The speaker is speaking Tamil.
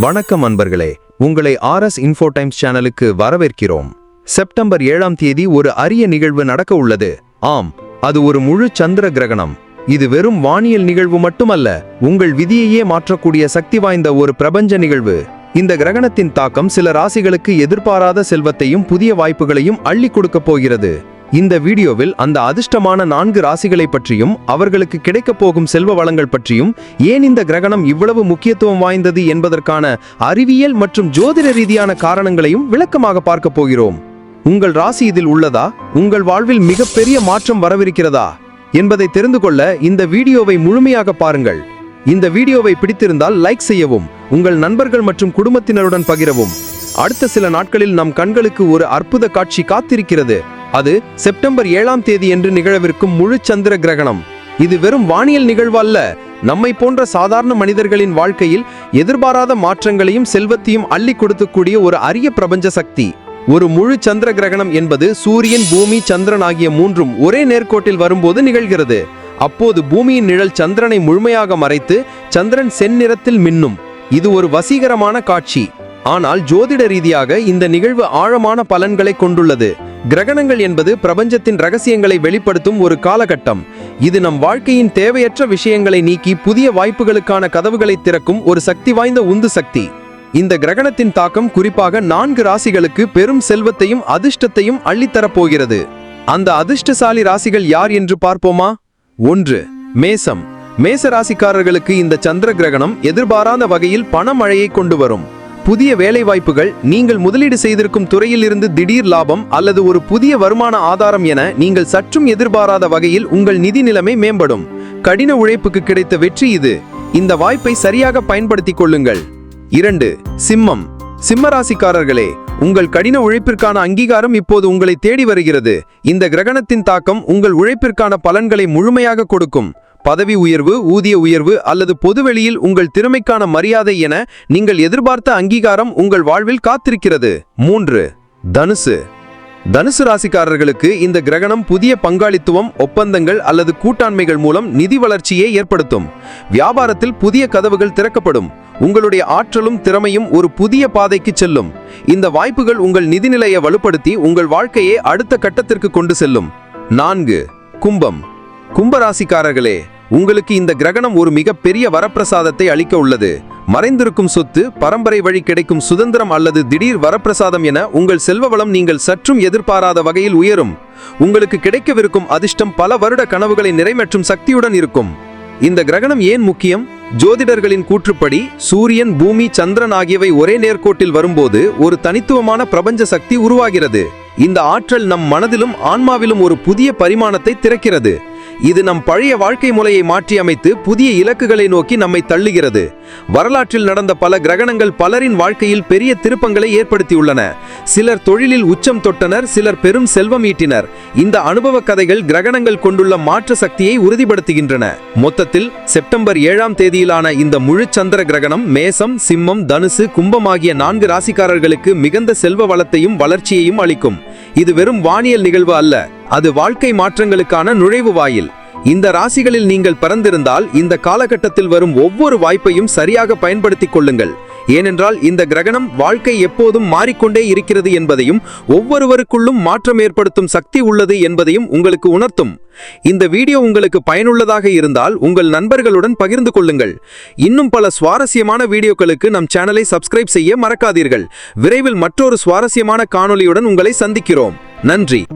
வணக்கம் அன்பர்களே உங்களை ஆர்எஸ் இன்ஃபோ டைம்ஸ் சேனலுக்கு வரவேற்கிறோம். செப்டம்பர் ஏழாம் தேதி ஒரு அரிய நிகழ்வு நடக்க உள்ளது. ஆம் அது ஒரு முழு சந்திர கிரகணம். இது வெறும் வானியல் நிகழ்வு மட்டுமல்ல உங்கள் விதியையே மாற்றக்கூடிய சக்தி வாய்ந்த ஒரு பிரபஞ்ச நிகழ்வு. இந்த கிரகணத்தின் தாக்கம் சில ராசிகளுக்கு எதிர்பாராத செல்வத்தையும் புதிய வாய்ப்புகளையும் அள்ளி கொடுக்கப் போகிறது. இந்த வீடியோவில் அந்த அதிர்ஷ்டமான நான்கு ராசிகளை பற்றியும் அவர்களுக்கு கிடைக்கப் போகும் செல்வ வளங்கள் பற்றியும் ஏன் இந்த கிரகணம் இவ்வளவு முக்கியத்துவம் வாய்ந்தது என்பதற்கான அறிவியல் மற்றும் ஜோதிட ரீதியான காரணங்களையும் விளக்கமாக பார்க்க போகிறோம். உங்கள் ராசி இதில் உள்ளதா? உங்கள் வாழ்வில் மிகப்பெரிய மாற்றம் வரவிருக்கிறதா? என்பதை தெரிந்து கொள்ள இந்த வீடியோவை முழுமையாக பாருங்கள். இந்த வீடியோவை பிடித்திருந்தால் லைக் செய்யவும் உங்கள் நண்பர்கள் மற்றும் குடும்பத்தினருடன் பகிரவும். அடுத்த சில நாட்களில் நம் கண்களுக்கு ஒரு அற்புத காட்சி காத்திருக்கிறது. அது செப்டம்பர் ஏழாம் தேதி என்று நிகழவிருக்கும் முழு சந்திர கிரகணம். இது வெறும் வானியல் நிகழ்வு அல்ல நம்மை போன்ற சாதாரண மனிதர்களின் வாழ்க்கையில் எதிர்பாராத மாற்றங்களையும் செல்வத்தையும் அள்ளி கொடுக்கக்கூடிய ஒரு அரிய பிரபஞ்ச சக்தி. ஒரு முழு சந்திர கிரகணம் என்பது சூரியன் பூமி சந்திரன் ஆகிய மூன்றும் ஒரே நேர்கோட்டில் வரும்போது நிகழ்கிறது. அப்போது பூமியின் நிழல் சந்திரனை முழுமையாக மறைத்து சந்திரன் செந்நிறத்தில் மின்னும். இது ஒரு வசீகரமான காட்சி. ஆனால் ஜோதிட ரீதியாக இந்த நிகழ்வு ஆழமான பலன்களை கொண்டுள்ளது. கிரகணங்கள் என்பது பிரபஞ்சத்தின் ரகசியங்களை வெளிப்படுத்தும் ஒரு காலகட்டம். இது நம் வாழ்க்கையின் தேவையற்ற விஷயங்களை நீக்கி புதிய வாய்ப்புகளுக்கான கதவுகளை திறக்கும் ஒரு சக்தி வாய்ந்த உந்து சக்தி. இந்த கிரகணத்தின் தாக்கம் குறிப்பாக நான்கு ராசிகளுக்கு பெரும் செல்வத்தையும் அதிர்ஷ்டத்தையும் அள்ளித்தரப்போகிறது அந்த அதிர்ஷ்டசாலி ராசிகள் யார் என்று பார்ப்போமா? ஒன்று மேசம். மேச ராசிக்காரர்களுக்கு இந்த சந்திர கிரகணம் எதிர்பாராத வகையில் பணமழையை கொண்டு வரும். புதிய வேலைவாய்ப்புகள் நீங்கள் முதலீடு செய்திருக்கும் துறையில் இருந்து திடீர் லாபம் அல்லது ஒரு புதிய வருமான ஆதாரம் என நீங்கள் சற்றும் எதிர்பாராத வகையில் உங்கள் நிதி நிலைமை மேம்படும். கடின உழைப்புக்கு கிடைத்த வெற்றி இது. இந்த வாய்ப்பை சரியாக பயன்படுத்திக் கொள்ளுங்கள். இரண்டு சிம்மம். சிம்மராசிக்காரர்களே உங்கள் கடின உழைப்பிற்கான அங்கீகாரம் இப்போது உங்களை தேடி வருகிறது. இந்த கிரகணத்தின் தாக்கம் உங்கள் உழைப்பிற்கான பலன்களை முழுமையாக கொடுக்கும். பதவி உயர்வு ஊதிய உயர்வு அல்லது பொதுவெளியில் உங்கள் திறமைக்கான மரியாதை என நீங்கள் எதிர்பார்த்த அங்கீகாரம் உங்கள் வாழ்வில் காத்திருக்கிறது. மூன்று தனுசு. தனுசு ராசிக்காரர்களுக்கு இந்த கிரகணம் புதிய பங்காளித்துவம் ஒப்பந்தங்கள் அல்லது கூட்டாண்மைகள் மூலம் நிதி வளர்ச்சியை ஏற்படுத்தும். வியாபாரத்தில் புதிய கதவுகள் திறக்கப்படும். உங்களுடைய ஆற்றலும் திறமையும் ஒரு புதிய பாதைக்கு செல்லும். இந்த வாய்ப்புகள் உங்கள் நிதிநிலையை வலுப்படுத்தி உங்கள் வாழ்க்கையை அடுத்த கட்டத்திற்கு கொண்டு செல்லும். நான்கு கும்பம். கும்பராசிக்காரர்களே உங்களுக்கு இந்த கிரகணம் ஒரு மிகப்பெரிய வரப்பிரசாதத்தை அளிக்க உள்ளது. மறைந்திருக்கும் சொத்து பரம்பரை வழி கிடைக்கும் சுதந்திரம் அல்லது திடீர் வரப்பிரசாதம் என உங்கள் செல்வ வளம் நீங்கள் சற்றும் எதிர்பாராத வகையில் உயரும். உங்களுக்கு கிடைக்கவிருக்கும் அதிர்ஷ்டம் பல வருட கனவுகளை நிறைவேற்றும் சக்தியுடன் இருக்கும். இந்த கிரகணம் ஏன் முக்கியம்? ஜோதிடர்களின் கூற்றுப்படி சூரியன் பூமி சந்திரன் ஆகியவை ஒரே நேர்கோட்டில் வரும்போது ஒரு தனித்துவமான பிரபஞ்ச சக்தி உருவாகிறது. இந்த ஆற்றல் நம் மனதிலும் ஆன்மாவிலும் ஒரு புதிய பரிமாணத்தை திறக்கிறது. இது நம் பழைய வாழ்க்கை முறையை மாற்றி அமைத்து புதிய இலக்குகளை நோக்கி நம்மை தள்ளுகிறது. வரலாற்றில் நடந்த பல கிரகணங்கள் பலரின் வாழ்க்கையில் பெரிய திருப்பங்களை ஏற்படுத்தியுள்ளன. சிலர் தொழிலில் உச்சம் தொட்டனர் சிலர் பெரும் செல்வம் ஈட்டினர். இந்த அனுபவ கதைகள் கிரகணங்கள் கொண்டுள்ள மாற்ற சக்தியை உறுதிப்படுத்துகின்றன. மொத்தத்தில் செப்டம்பர் ஏழாம் தேதியிலான இந்த முழு சந்திர கிரகணம் மேசம் சிம்மம் தனுசு கும்பம் ஆகிய நான்கு ராசிக்காரர்களுக்கு மிகுந்த செல்வ வளத்தையும் வளர்ச்சியையும் அளிக்கும். இது வெறும் வானியல் நிகழ்வு அல்ல. அது வாழ்க்கை மாற்றங்களுக்கான நுழைவு வாயில். இந்த ராசிகளில் நீங்கள் பிறந்திருந்தால் இந்த காலகட்டத்தில் வரும் ஒவ்வொரு வாய்ப்பையும் சரியாக பயன்படுத்திக் கொள்ளுங்கள். ஏனென்றால் இந்த கிரகணம் வாழ்க்கை எப்போதும் மாறிக்கொண்டே இருக்கிறது என்பதையும் ஒவ்வொருவருக்குள்ளும் மாற்றம் ஏற்படுத்தும் சக்தி உள்ளது என்பதையும் உங்களுக்கு உணர்த்தும். இந்த வீடியோ உங்களுக்கு பயனுள்ளதாக இருந்தால் உங்கள் நண்பர்களுடன் பகிர்ந்து கொள்ளுங்கள். இன்னும் பல சுவாரஸ்யமான வீடியோக்களுக்கு நம் சேனலை சப்ஸ்கிரைப் செய்ய மறக்காதீர்கள். விரைவில் மற்றொரு சுவாரஸ்யமான காணொலியுடன் உங்களை சந்திக்கிறோம். நன்றி.